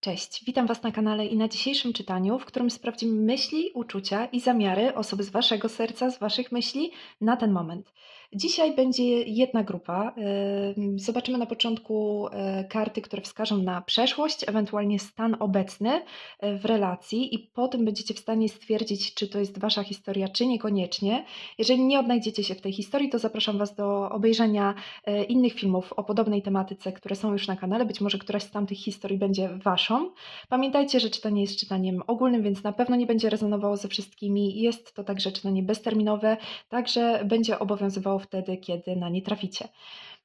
Cześć, witam Was na kanale i na dzisiejszym czytaniu, w którym sprawdzimy myśli, uczucia i zamiary osoby z Waszego serca, z Waszych myśli na ten moment. Dzisiaj będzie jedna grupa. Ym, Zobaczymy na początku e, karty, które wskażą na przeszłość, ewentualnie stan obecny e, w relacji, i potem będziecie w stanie stwierdzić, czy to jest Wasza historia, czy niekoniecznie. Jeżeli nie odnajdziecie się w tej historii, to zapraszam Was do obejrzenia e, innych filmów o podobnej tematyce, które są już na kanale. Być może któraś z tamtych historii będzie Waszą. Pamiętajcie, że czytanie jest czytaniem ogólnym, więc na pewno nie będzie rezonowało ze wszystkimi. Jest to także czytanie bezterminowe, także będzie obowiązywało wtedy, kiedy na nie traficie.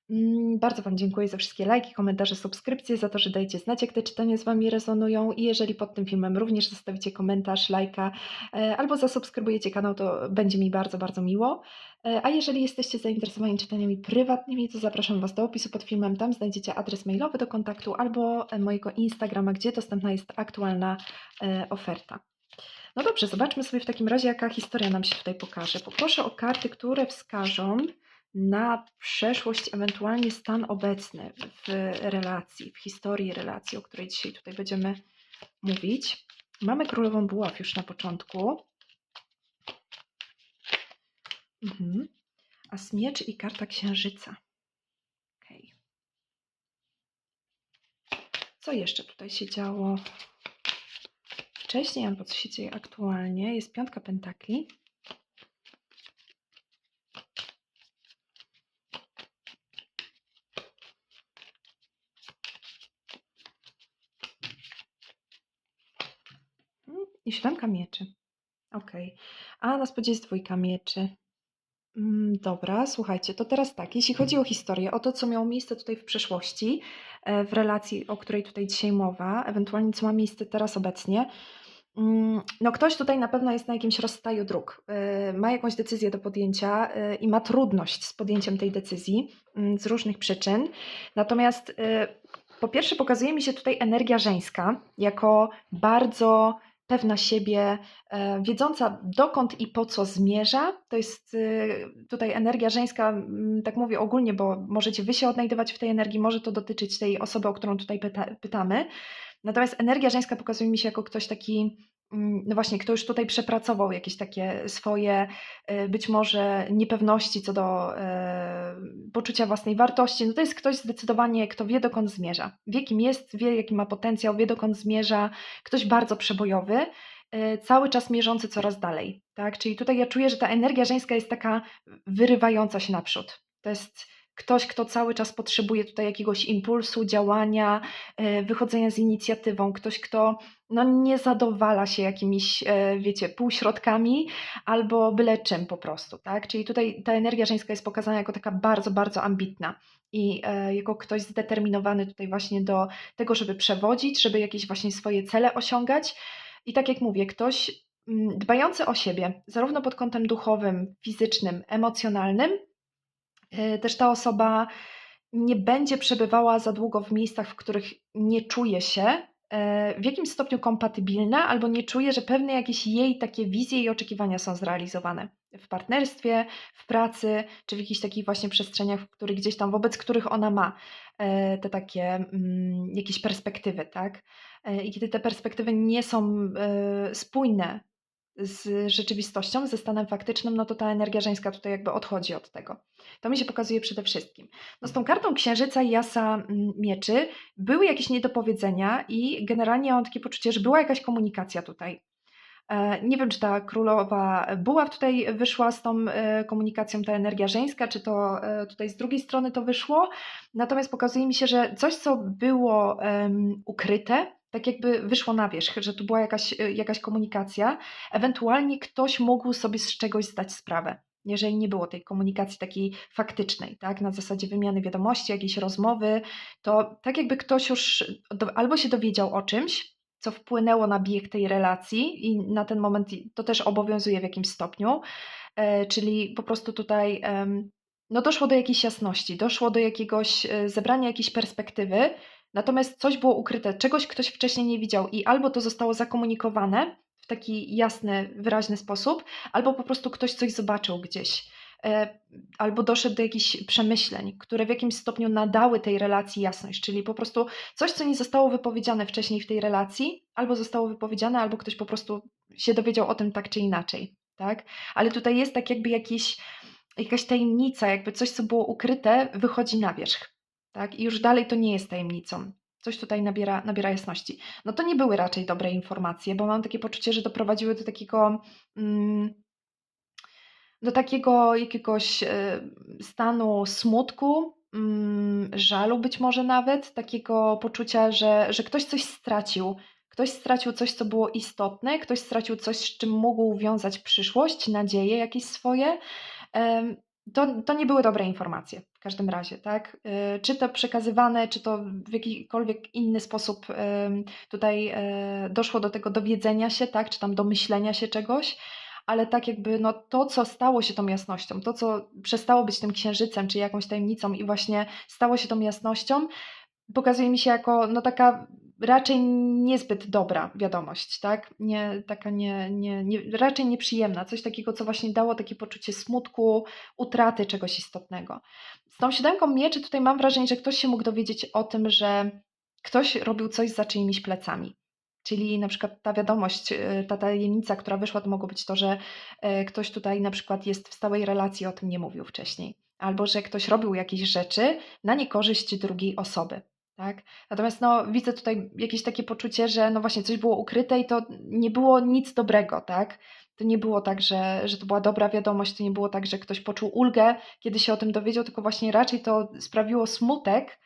Mm, Bardzo Wam dziękuję za wszystkie lajki, komentarze, subskrypcje, za to, że dajecie znać, jak te czytania z Wami rezonują i jeżeli pod tym filmem również zostawicie komentarz, lajka e, albo zasubskrybujecie kanał, to będzie mi bardzo, bardzo miło. E, A jeżeli jesteście zainteresowani czytaniami prywatnymi, to zapraszam Was do opisu pod filmem. Tam znajdziecie adres mailowy do kontaktu albo mojego Instagrama, gdzie dostępna jest aktualna e, oferta. No dobrze, zobaczmy sobie w takim razie, jaka historia nam się tutaj pokaże. Poproszę o karty, które wskażą na przeszłość, ewentualnie stan obecny w relacji, w historii relacji, o której dzisiaj tutaj będziemy mówić. Mamy królową buław już na początku. Mhm. A miecz i karta księżyca. Okej. Co jeszcze tutaj się działo wcześniej, albo co się aktualnie? Jest piątka pentakli. I siódemka mieczy. Okej. A na spodzie jest dwójka mieczy. Mm, Dobra, słuchajcie, to teraz tak, jeśli chodzi o historię, o to, co miało miejsce tutaj w przeszłości, e, w relacji, o której tutaj dzisiaj mowa, ewentualnie co ma miejsce teraz obecnie, no ktoś tutaj na pewno jest na jakimś rozstaju dróg, e, ma jakąś decyzję do podjęcia e, i ma trudność z podjęciem tej decyzji mm, z różnych przyczyn. Natomiast e, po pierwsze pokazuje mi się tutaj energia żeńska jako bardzo pewna siebie, wiedząca dokąd i po co zmierza. To jest tutaj energia żeńska, mm, tak mówię ogólnie, bo możecie wy się odnajdywać w tej energii, może to dotyczyć tej osoby, o którą tutaj pyta, pytamy. Natomiast energia żeńska pokazuje mi się jako ktoś taki, mm, no właśnie, kto już tutaj przepracował jakieś takie swoje e, być może niepewności co do e, poczucia własnej wartości. No to jest ktoś zdecydowanie, kto wie dokąd zmierza. Wie kim jest, wie jaki ma potencjał, wie dokąd zmierza. Ktoś bardzo przebojowy, e, cały czas mierzący coraz dalej. Tak? Czyli tutaj ja czuję, że ta energia żeńska jest taka wyrywająca się naprzód. To jest ktoś, kto cały czas potrzebuje tutaj jakiegoś impulsu, działania, e, wychodzenia z inicjatywą, ktoś, kto no, nie zadowala się jakimiś, e, wiecie, półśrodkami albo byle czym po prostu, tak? Czyli tutaj ta energia żeńska jest pokazana jako taka bardzo, bardzo ambitna i e, jako ktoś zdeterminowany tutaj właśnie do tego, żeby przewodzić, żeby jakieś właśnie swoje cele osiągać. I tak jak mówię, ktoś mm, dbający o siebie, zarówno pod kątem duchowym, fizycznym, emocjonalnym, też ta osoba nie będzie przebywała za długo w miejscach, w których nie czuje się e, w jakimś stopniu kompatybilna, albo nie czuje, że pewne jakieś jej takie wizje i oczekiwania są zrealizowane w partnerstwie, w pracy, czy w jakichś takich właśnie przestrzeniach, w których gdzieś tam, wobec których ona ma e, te takie mm, jakieś perspektywy, tak? I kiedy te perspektywy nie są spójne z rzeczywistością, ze stanem faktycznym, no to ta energia żeńska tutaj jakby odchodzi od tego. To mi się pokazuje przede wszystkim. No z tą kartą księżyca i jasa mm, mieczy były jakieś niedopowiedzenia i generalnie mam takie poczucie, że była jakaś komunikacja tutaj. E, Nie wiem, czy ta królowa buław tutaj wyszła z tą e, komunikacją, ta energia żeńska, czy to e, tutaj z drugiej strony to wyszło. Natomiast pokazuje mi się, że coś, co było ukryte, tak jakby wyszło na wierzch, że tu była jakaś, jakaś komunikacja. Ewentualnie ktoś mógł sobie z czegoś zdać sprawę jeżeli nie było tej komunikacji takiej faktycznej, tak, na zasadzie wymiany wiadomości, jakiejś rozmowy, to tak jakby ktoś już do, albo się dowiedział o czymś, co wpłynęło na bieg tej relacji i na ten moment to też obowiązuje w jakimś stopniu, e, czyli po prostu tutaj em, no doszło do jakiejś jasności, doszło do jakiegoś e, zebrania jakiejś perspektywy, natomiast coś było ukryte, czegoś ktoś wcześniej nie widział i albo to zostało zakomunikowane w taki jasny, wyraźny sposób, albo po prostu ktoś coś zobaczył gdzieś e, albo doszedł do jakichś przemyśleń, które w jakimś stopniu nadały tej relacji jasność, czyli po prostu coś, co nie zostało wypowiedziane wcześniej w tej relacji, albo zostało wypowiedziane, albo ktoś po prostu się dowiedział o tym tak czy inaczej, tak? Ale tutaj jest tak jakby jakiś, jakaś tajemnica, jakby coś, co było ukryte, wychodzi na wierzch, tak? I już dalej to nie jest tajemnicą. Coś tutaj nabiera, nabiera jasności. No to nie były raczej dobre informacje, bo mam takie poczucie, że doprowadziły do takiego... Mm, do takiego jakiegoś e, stanu smutku, mm, żalu być może nawet, takiego poczucia, że, że ktoś coś stracił. Ktoś stracił coś, co było istotne, ktoś stracił coś, z czym mógł wiązać przyszłość, nadzieje jakieś swoje. To, to nie były dobre informacje każdym razie, tak? E, czy to przekazywane, czy to w jakikolwiek inny sposób tutaj e, doszło do tego dowiedzenia się, tak? Czy tam do myślenia się czegoś ale tak jakby no, to, co stało się tą jasnością, to, co przestało być tym księżycem, czy jakąś tajemnicą i właśnie stało się tą jasnością, pokazuje mi się jako no, taka raczej niezbyt dobra wiadomość, tak? Nie, taka nie, nie, nie, raczej nieprzyjemna, coś takiego, co właśnie dało takie poczucie smutku, utraty czegoś istotnego. Z tą siódemką mieczy tutaj mam wrażenie, że ktoś się mógł dowiedzieć o tym, że ktoś robił coś za czyimiś plecami. Czyli na przykład ta wiadomość, e, ta tajemnica, która wyszła, to mogło być to, że e, ktoś tutaj na przykład jest w stałej relacji, o tym nie mówił wcześniej. Albo że ktoś robił jakieś rzeczy na niekorzyść drugiej osoby. Tak? Natomiast no, widzę tutaj jakieś takie poczucie, że no właśnie coś było ukryte i to nie było nic dobrego, tak? To nie było tak, że, że to była dobra wiadomość, to nie było tak, że ktoś poczuł ulgę, kiedy się o tym dowiedział, tylko właśnie raczej to sprawiło smutek,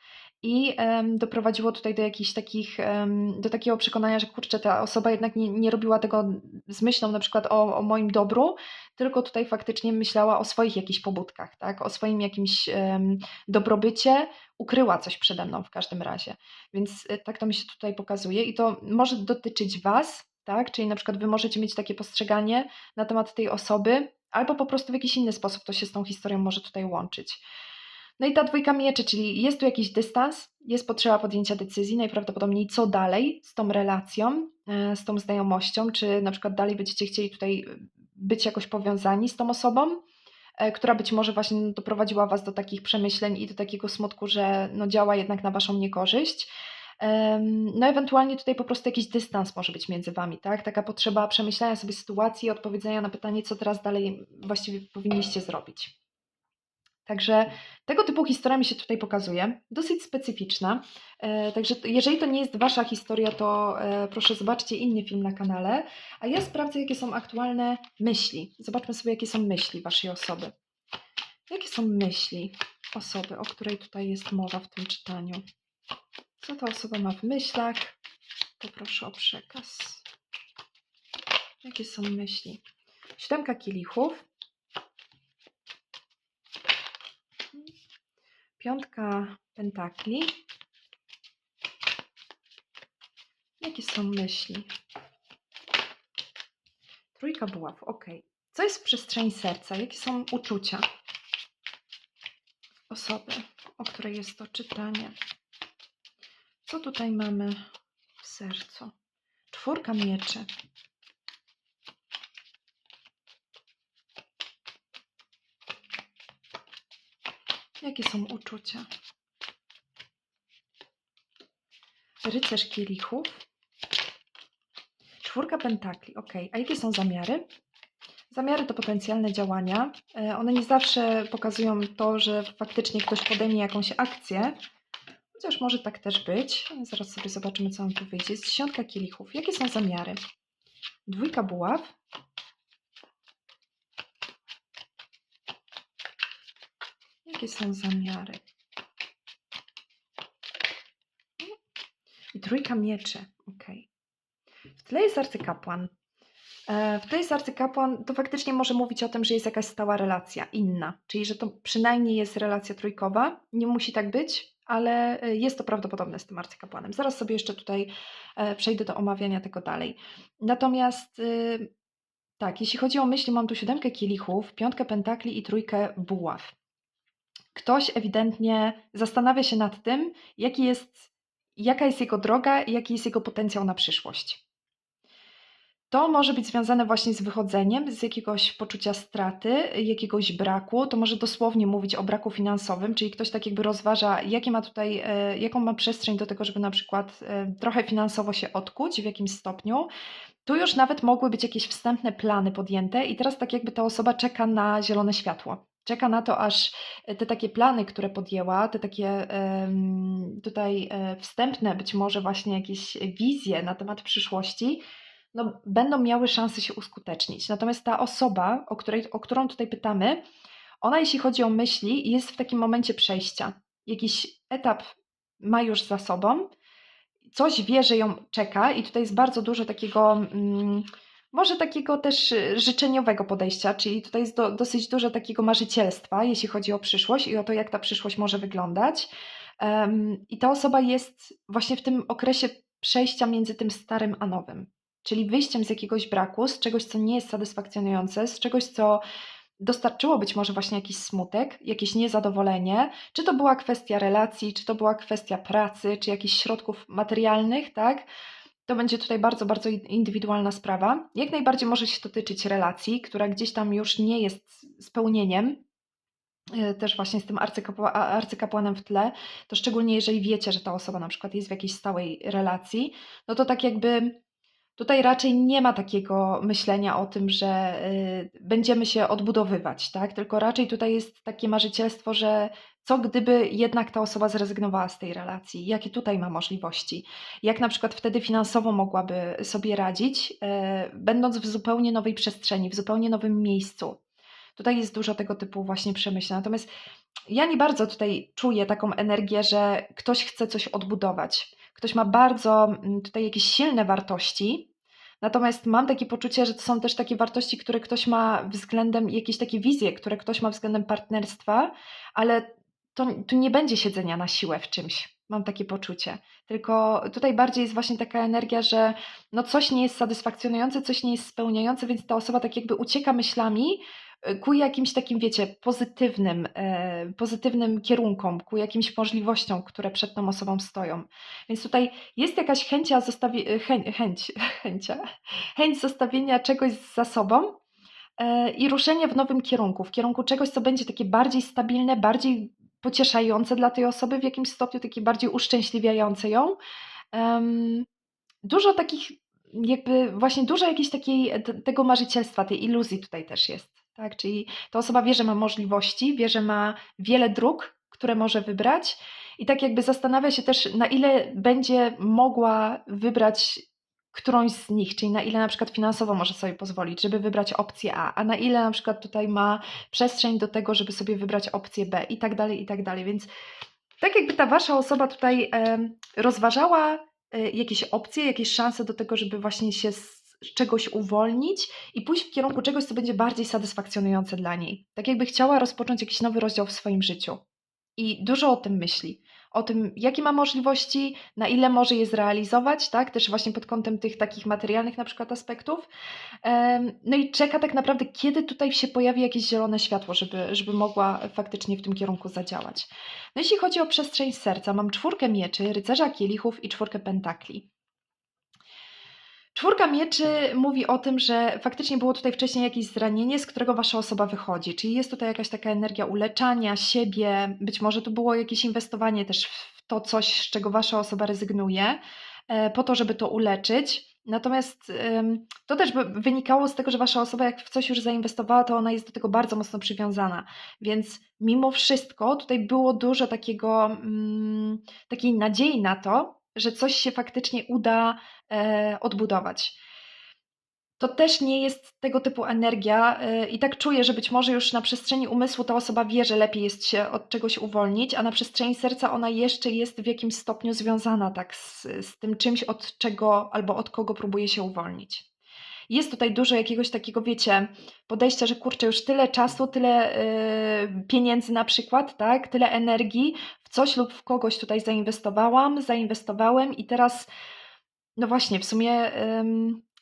i um, doprowadziło tutaj do jakichś takich, um, do takiego przekonania, że kurczę, ta osoba jednak nie, nie robiła tego z myślą na przykład o, o moim dobru, tylko tutaj faktycznie myślała o swoich jakichś pobudkach, tak? o swoim jakimś um, dobrobycie, ukryła coś przede mną w każdym razie. Więc e, tak to mi się tutaj pokazuje i to może dotyczyć Was, tak? czyli na przykład Wy możecie mieć takie postrzeganie na temat tej osoby, albo po prostu w jakiś inny sposób to się z tą historią może tutaj łączyć. No i ta dwójka mieczy, czyli jest tu jakiś dystans, jest potrzeba podjęcia decyzji, najprawdopodobniej co dalej z tą relacją, e, z tą znajomością, czy na przykład dalej będziecie chcieli tutaj być jakoś powiązani z tą osobą, e, która być może właśnie doprowadziła Was do takich przemyśleń i do takiego smutku, że no działa jednak na Waszą niekorzyść. No, ewentualnie tutaj po prostu jakiś dystans może być między Wami, tak? Taka potrzeba przemyślenia sobie sytuacji i odpowiedzenia na pytanie, co teraz dalej właściwie powinniście zrobić. Także tego typu historia mi się tutaj pokazuje, dosyć specyficzna. E, także jeżeli to nie jest Wasza historia, to e, proszę zobaczcie inny film na kanale, a ja sprawdzę, jakie są aktualne myśli. Zobaczmy sobie, jakie są myśli Waszej osoby. Jakie są myśli osoby, o której tutaj jest mowa w tym czytaniu? Co ta osoba ma w myślach? Poproszę o przekaz. Jakie są myśli? Siódemka kielichów. Piątka pentakli. Jakie są myśli? Trójka buław, ok. Co jest w przestrzeni serca? Jakie są uczucia osoby, o której jest to czytanie? Co tutaj mamy w sercu? Czwórka mieczy. Jakie są uczucia? Rycerz kielichów. Czwórka pentakli, ok. A jakie są zamiary? Zamiary to potencjalne działania. E, one nie zawsze pokazują to, że faktycznie ktoś podejmie jakąś akcję, chociaż może tak też być. Zaraz sobie zobaczymy, co nam tu wyjdzie. Dziesiątka kielichów. Jakie są zamiary? Dwójka buław. Jakie są zamiary? I trójka mieczy. Ok. W tle jest arcykapłan. E, w tle jest arcykapłan, to faktycznie może mówić o tym, że jest jakaś stała relacja, inna. Czyli, że to przynajmniej jest relacja trójkowa. Nie musi tak być, ale e, jest to prawdopodobne z tym arcykapłanem. Zaraz sobie jeszcze tutaj e, przejdę do omawiania tego dalej. Natomiast tak, jeśli chodzi o myśli, mam tu siódemkę kielichów, piątkę pentakli i trójkę buław ktoś ewidentnie zastanawia się nad tym, jaki jest, jaka jest jego droga i jaki jest jego potencjał na przyszłość. To może być związane właśnie z wychodzeniem z jakiegoś poczucia straty, jakiegoś braku. To może dosłownie mówić o braku finansowym, czyli ktoś tak jakby rozważa, jakie ma tutaj, e, jaką ma przestrzeń do tego, żeby na przykład e, trochę finansowo się odkuć w jakimś stopniu. Tu już nawet mogły być jakieś wstępne plany podjęte, i teraz tak jakby ta osoba czeka na zielone światło. Czeka na to, aż te takie plany, które podjęła, te takie tutaj e, wstępne, być może właśnie jakieś wizje na temat przyszłości, no, będą miały szansę się uskutecznić. Natomiast ta osoba, o, której, o którą tutaj pytamy, ona, jeśli chodzi o myśli, jest w takim momencie przejścia. Jakiś etap ma już za sobą, coś wie, że ją czeka, i tutaj jest bardzo dużo takiego. Mm, może takiego też życzeniowego podejścia, czyli tutaj jest do, dosyć dużo takiego marzycielstwa, jeśli chodzi o przyszłość i o to, jak ta przyszłość może wyglądać. Um, I ta osoba jest właśnie w tym okresie przejścia między tym starym a nowym czyli wyjściem z jakiegoś braku, z czegoś, co nie jest satysfakcjonujące, z czegoś, co dostarczyło być może właśnie jakiś smutek, jakieś niezadowolenie, czy to była kwestia relacji, czy to była kwestia pracy, czy jakichś środków materialnych, tak? To będzie tutaj bardzo, bardzo indywidualna sprawa. Jak najbardziej może się dotyczyć relacji, która gdzieś tam już nie jest spełnieniem, e, też właśnie z tym arcykapła, arcykapłanem w tle, to szczególnie jeżeli wiecie, że ta osoba na przykład jest w jakiejś stałej relacji, no to tak jakby Tutaj raczej nie ma takiego myślenia o tym, że y, będziemy się odbudowywać, tak? Tylko raczej tutaj jest takie marzycielstwo, że co gdyby jednak ta osoba zrezygnowała z tej relacji? Jakie tutaj ma możliwości? Jak na przykład wtedy finansowo mogłaby sobie radzić, y, będąc w zupełnie nowej przestrzeni, w zupełnie nowym miejscu? Tutaj jest dużo tego typu właśnie przemyśleń. Natomiast ja nie bardzo tutaj czuję taką energię, że ktoś chce coś odbudować. Ktoś ma bardzo mm, tutaj jakieś silne wartości, Natomiast mam takie poczucie, że to są też takie wartości, które ktoś ma względem, jakieś takie wizje, które ktoś ma względem partnerstwa, ale to, to nie będzie siedzenia na siłę w czymś. Mam takie poczucie. Tylko tutaj bardziej jest właśnie taka energia, że no coś nie jest satysfakcjonujące, coś nie jest spełniające, więc ta osoba tak jakby ucieka myślami ku jakimś takim, wiecie, pozytywnym, e, pozytywnym kierunkom, ku jakimś możliwościom, które przed tą osobą stoją. Więc tutaj jest jakaś chęcia zostawi- chę- chęć, chęcia, chęć zostawienia czegoś za sobą e, i ruszenie w nowym kierunku, w kierunku czegoś, co będzie takie bardziej stabilne, bardziej pocieszające dla tej osoby, w jakimś stopniu takie bardziej uszczęśliwiające ją. Dużo takich, jakby właśnie dużo jakiejś takiej, tego marzycielstwa, tej iluzji tutaj też jest. Tak? Czyli ta osoba wie, że ma możliwości, wie, że ma wiele dróg, które może wybrać, i tak jakby zastanawia się też, na ile będzie mogła wybrać którąś z nich, czyli na ile na przykład finansowo może sobie pozwolić, żeby wybrać opcję A, a na ile na przykład tutaj ma przestrzeń do tego, żeby sobie wybrać opcję B i tak dalej, i tak dalej. Więc tak jakby ta wasza osoba tutaj rozważała e, jakieś opcje, jakieś szanse do tego, żeby właśnie się czegoś uwolnić i pójść w kierunku czegoś, co będzie bardziej satysfakcjonujące dla niej. Tak jakby chciała rozpocząć jakiś nowy rozdział w swoim życiu. I dużo o tym myśli. O tym, jakie ma możliwości, na ile może je zrealizować, tak? Też właśnie pod kątem tych takich materialnych na przykład aspektów. No i czeka tak naprawdę, kiedy tutaj się pojawi jakieś zielone światło, żeby, żeby mogła faktycznie w tym kierunku zadziałać. No jeśli chodzi o przestrzeń serca, mam czwórkę mieczy, rycerza kielichów i czwórkę pentakli. Czwórka mieczy mówi o tym, że faktycznie było tutaj wcześniej jakieś zranienie, z którego wasza osoba wychodzi. Czyli jest tutaj jakaś taka energia uleczania siebie, być może to było jakieś inwestowanie też w to coś, z czego wasza osoba rezygnuje, e, po to, żeby to uleczyć. Natomiast to też wynikało z tego, że wasza osoba, jak w coś już zainwestowała, to ona jest do tego bardzo mocno przywiązana. Więc mimo wszystko tutaj było dużo takiego, mm, takiej nadziei na to, że coś się faktycznie uda odbudować. To też nie jest tego typu energia, e, i tak czuję, że być może już na przestrzeni umysłu ta osoba wie, że lepiej jest się od czegoś uwolnić, a na przestrzeni serca ona jeszcze jest w jakimś stopniu związana tak z, z tym czymś, od czego albo od kogo próbuje się uwolnić jest tutaj dużo jakiegoś takiego, wiecie, podejścia, że kurczę, już tyle czasu, tyle yy, pieniędzy na przykład, tak, tyle energii w coś lub w kogoś tutaj zainwestowałam, zainwestowałem i teraz, no właśnie, w sumie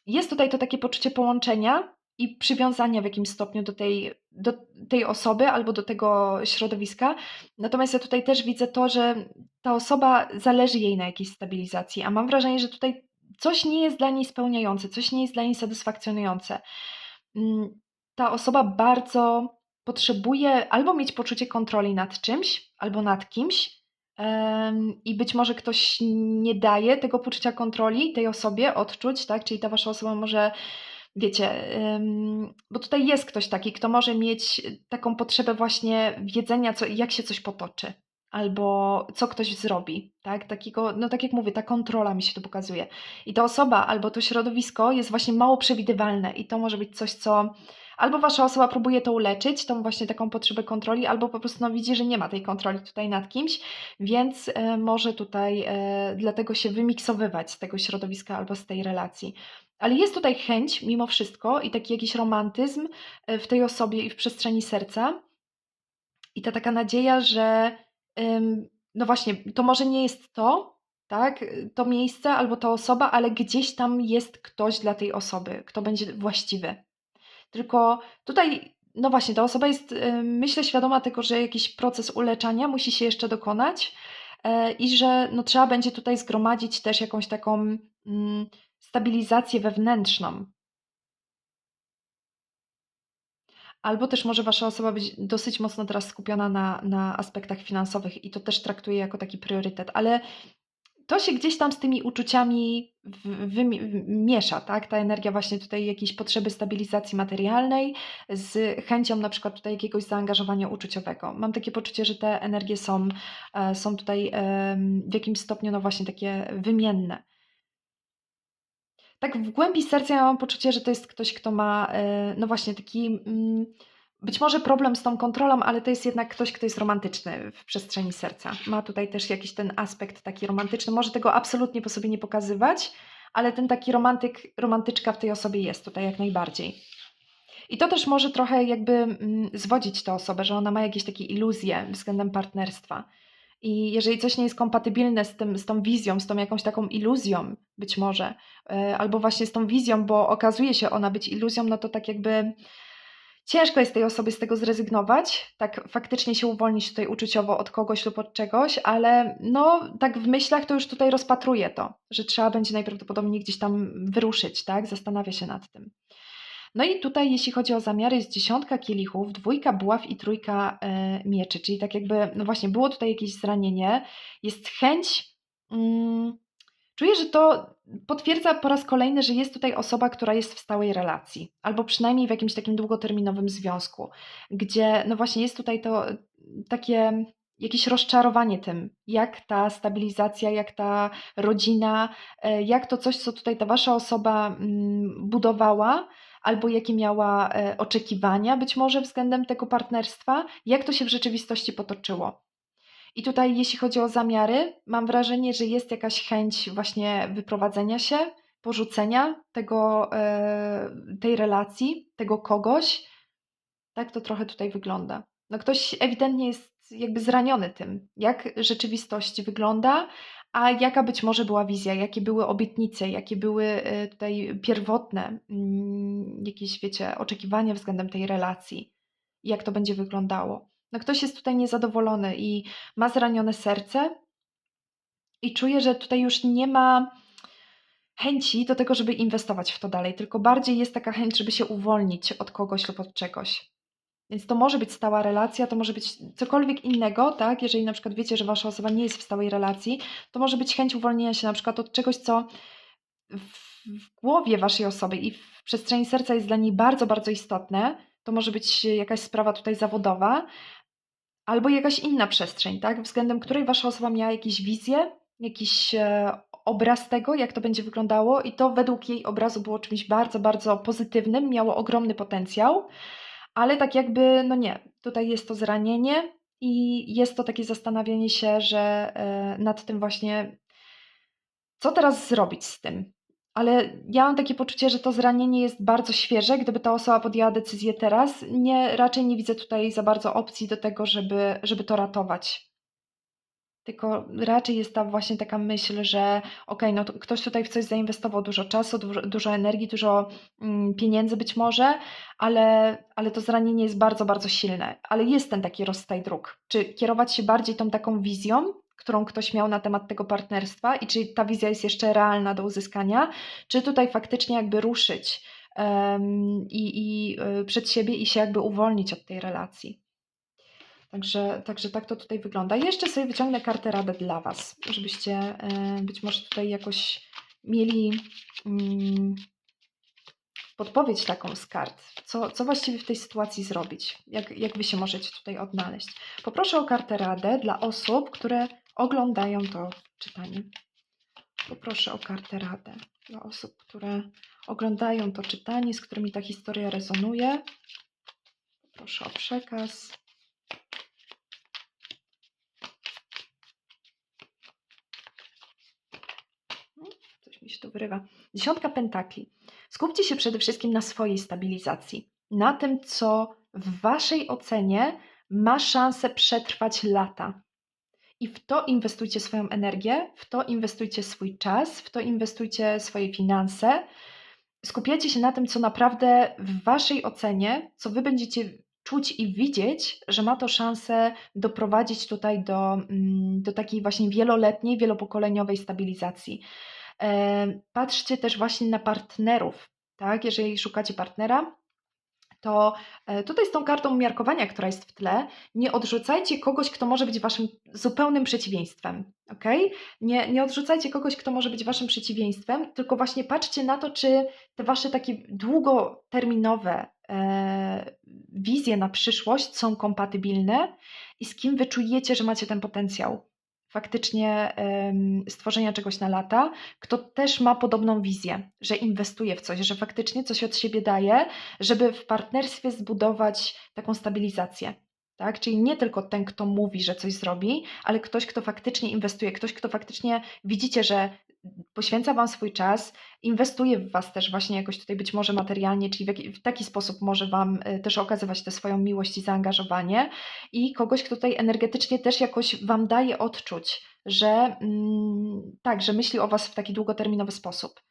jest tutaj to takie poczucie połączenia i przywiązania w jakimś stopniu do tej, do tej osoby albo do tego środowiska. Natomiast ja tutaj też widzę to, że ta osoba zależy jej na jakiejś stabilizacji, a mam wrażenie, że tutaj coś nie jest dla niej spełniające, coś nie jest dla niej satysfakcjonujące. Mm, ta osoba bardzo potrzebuje albo mieć poczucie kontroli nad czymś, albo nad kimś, i być może ktoś nie daje tego poczucia kontroli tej osobie odczuć, tak? Czyli ta wasza osoba może, wiecie, bo tutaj jest ktoś taki, kto może mieć taką potrzebę właśnie wiedzenia, co, jak się coś potoczy, albo co ktoś zrobi, tak? Takiego, no tak jak mówię, ta kontrola mi się tu pokazuje. I ta osoba albo to środowisko jest właśnie mało przewidywalne i to może być coś, co albo wasza osoba próbuje to uleczyć, tą właśnie taką potrzebę kontroli, albo po prostu no, widzi, że nie ma tej kontroli tutaj nad kimś, więc e, może tutaj e, dlatego się wymiksowywać z tego środowiska albo z tej relacji. Ale jest tutaj chęć mimo wszystko i taki jakiś romantyzm e, w tej osobie i w przestrzeni serca. I ta taka nadzieja, że no właśnie, to może nie jest to, tak, to miejsce albo ta osoba, ale gdzieś tam jest ktoś dla tej osoby, kto będzie właściwy. Tylko tutaj, no właśnie, ta osoba jest, myślę, świadoma tego, że jakiś proces uleczania musi się jeszcze dokonać e, i że no, trzeba będzie tutaj zgromadzić też jakąś taką mm, stabilizację wewnętrzną. Albo też może wasza osoba być dosyć mocno teraz skupiona na, na aspektach finansowych i to też traktuje jako taki priorytet, ale to się gdzieś tam z tymi uczuciami miesza, tak? Ta energia właśnie tutaj jakiejś potrzeby stabilizacji materialnej z chęcią na przykład tutaj jakiegoś zaangażowania uczuciowego. Mam takie poczucie, że te energie są, e, są tutaj w jakimś stopniu no właśnie takie wymienne. Tak w głębi serca ja mam poczucie, że to jest ktoś, kto ma e, no właśnie taki mm, być może problem z tą kontrolą, ale to jest jednak ktoś, kto jest romantyczny w przestrzeni serca. Ma tutaj też jakiś ten aspekt taki romantyczny. Może tego absolutnie po sobie nie pokazywać, ale ten taki romantyk, romantyczka w tej osobie jest tutaj jak najbardziej. I to też może trochę jakby mm, zwodzić tę osobę, że ona ma jakieś takie iluzje względem partnerstwa. I jeżeli coś nie jest kompatybilne z, tym, z tą wizją, z tą jakąś taką iluzją, być może, yy, albo właśnie z tą wizją, bo okazuje się ona być iluzją, no to tak jakby Ciężko jest tej osobie z tego zrezygnować, tak faktycznie się uwolnić tutaj uczuciowo od kogoś lub od czegoś, ale no tak w myślach to już tutaj rozpatruję to, że trzeba będzie najprawdopodobniej gdzieś tam wyruszyć, tak? Zastanawia się nad tym. No i tutaj, jeśli chodzi o zamiary, jest dziesiątka kielichów, dwójka buław i trójka e, mieczy, czyli tak jakby, no właśnie, było tutaj jakieś zranienie, jest chęć. Mm, Czuję, że to potwierdza po raz kolejny, że jest tutaj osoba, która jest w stałej relacji, albo przynajmniej w jakimś takim długoterminowym związku, gdzie no właśnie jest tutaj to takie jakieś rozczarowanie tym, jak ta stabilizacja, jak ta rodzina, e, jak to coś, co tutaj ta wasza osoba mm, budowała, albo jakie miała e, oczekiwania być może względem tego partnerstwa, jak to się w rzeczywistości potoczyło. I tutaj, jeśli chodzi o zamiary, mam wrażenie, że jest jakaś chęć właśnie wyprowadzenia się, porzucenia tego, e, tej relacji, tego kogoś. Tak to trochę tutaj wygląda. No ktoś ewidentnie jest jakby zraniony tym, jak rzeczywistość wygląda, a jaka być może była wizja, jakie były obietnice, jakie były e, tutaj pierwotne mm, jakieś, wiecie, oczekiwania względem tej relacji, jak to będzie wyglądało. No ktoś jest tutaj niezadowolony i ma zranione serce i czuje, że tutaj już nie ma chęci do tego, żeby inwestować w to dalej, tylko bardziej jest taka chęć, żeby się uwolnić od kogoś lub od czegoś. Więc to może być stała relacja, to może być cokolwiek innego, tak? Jeżeli na przykład wiecie, że wasza osoba nie jest w stałej relacji, to może być chęć uwolnienia się na przykład od czegoś, co w głowie waszej osoby i w przestrzeni serca jest dla niej bardzo, bardzo istotne. To może być jakaś sprawa tutaj zawodowa, albo jakaś inna przestrzeń, tak? Względem której wasza osoba miała jakieś wizje, jakiś e, obraz tego, jak to będzie wyglądało, i to według jej obrazu było czymś bardzo, bardzo pozytywnym, miało ogromny potencjał, ale tak jakby, no nie, tutaj jest to zranienie i jest to takie zastanawianie się, że e, nad tym właśnie, co teraz zrobić z tym, ale ja mam takie poczucie, że to zranienie jest bardzo świeże. Gdyby ta osoba podjęła decyzję teraz, nie, raczej nie widzę tutaj za bardzo opcji do tego, żeby, żeby to ratować. Tylko raczej jest ta właśnie taka myśl, że okej, okay, no ktoś tutaj w coś zainwestował dużo czasu, dużo, dużo energii, dużo mm, pieniędzy być może, ale, ale to zranienie jest bardzo, bardzo silne. Ale jest ten taki rozstaj dróg. Czy kierować się bardziej tą taką wizją, którą ktoś miał na temat tego partnerstwa i czy ta wizja jest jeszcze realna do uzyskania, czy tutaj faktycznie jakby ruszyć em, i, i y, przed siebie i się jakby uwolnić od tej relacji. Także, także tak to tutaj wygląda. Jeszcze sobie wyciągnę kartę radę dla Was, żebyście e, być może tutaj jakoś mieli mm, podpowiedź taką z kart. Co, co właściwie w tej sytuacji zrobić? Jak, jak Wy się możecie tutaj odnaleźć? Poproszę o kartę radę dla osób, które oglądają to czytanie. Poproszę o kartę radę dla osób, które oglądają to czytanie, z którymi ta historia rezonuje. Poproszę o przekaz. Coś mi się tu wyrywa. Dziesiątka pentakli. Skupcie się przede wszystkim na swojej stabilizacji, na tym, co w Waszej ocenie ma szansę przetrwać lata. I w to inwestujcie swoją energię, w to inwestujcie swój czas, w to inwestujcie swoje finanse. Skupiacie się na tym, co naprawdę w Waszej ocenie, co Wy będziecie czuć i widzieć, że ma to szansę doprowadzić tutaj do, mm, do takiej właśnie wieloletniej, wielopokoleniowej stabilizacji. E, Patrzcie też właśnie na partnerów, tak? Jeżeli szukacie partnera, to e, tutaj z tą kartą umiarkowania, która jest w tle, nie odrzucajcie kogoś, kto może być waszym zupełnym przeciwieństwem. ok? Nie, nie odrzucajcie kogoś, kto może być waszym przeciwieństwem, tylko właśnie patrzcie na to, czy te wasze takie długoterminowe e, wizje na przyszłość są kompatybilne i z kim wy czujecie, że macie ten potencjał faktycznie stworzenia czegoś na lata, kto też ma podobną wizję, że inwestuje w coś, że faktycznie coś od siebie daje, żeby w partnerstwie zbudować taką stabilizację. Tak? Czyli nie tylko ten, kto mówi, że coś zrobi, ale ktoś, kto faktycznie inwestuje, ktoś, kto faktycznie widzicie, że poświęca Wam swój czas, inwestuje w Was też właśnie jakoś tutaj być może materialnie, czyli w, jaki, w taki sposób może Wam y, też okazywać tę swoją miłość i zaangażowanie i kogoś, kto tutaj energetycznie też jakoś Wam daje odczuć, że mm, tak, że myśli o Was w taki długoterminowy sposób.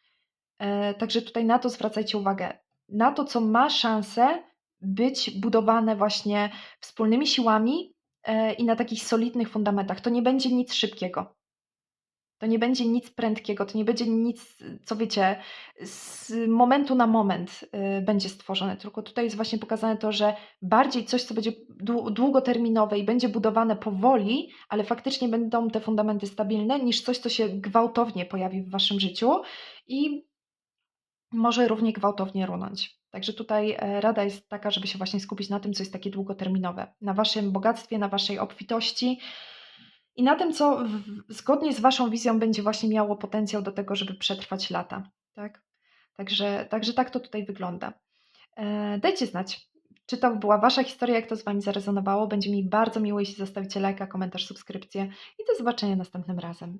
E, także tutaj na to zwracajcie uwagę. Na to, co ma szansę być budowane właśnie wspólnymi siłami e, i na takich solidnych fundamentach. To nie będzie nic szybkiego. To nie będzie nic prędkiego, to nie będzie nic, co wiecie, z momentu na moment y, będzie stworzone. Tylko tutaj jest właśnie pokazane to, że bardziej coś, co będzie dłu- długoterminowe i będzie budowane powoli, ale faktycznie będą te fundamenty stabilne, niż coś, co się gwałtownie pojawi w waszym życiu i może równie gwałtownie runąć. Także tutaj e, rada jest taka, żeby się właśnie skupić na tym, co jest takie długoterminowe, na waszym bogactwie, na waszej obfitości i na tym, co w, zgodnie z waszą wizją będzie właśnie miało potencjał do tego, żeby przetrwać lata. Tak? Także, także tak to tutaj wygląda. E, dajcie znać, czy to była wasza historia, jak to z wami zarezonowało. Będzie mi bardzo miło, jeśli zostawicie lajka, komentarz, subskrypcję i do zobaczenia następnym razem.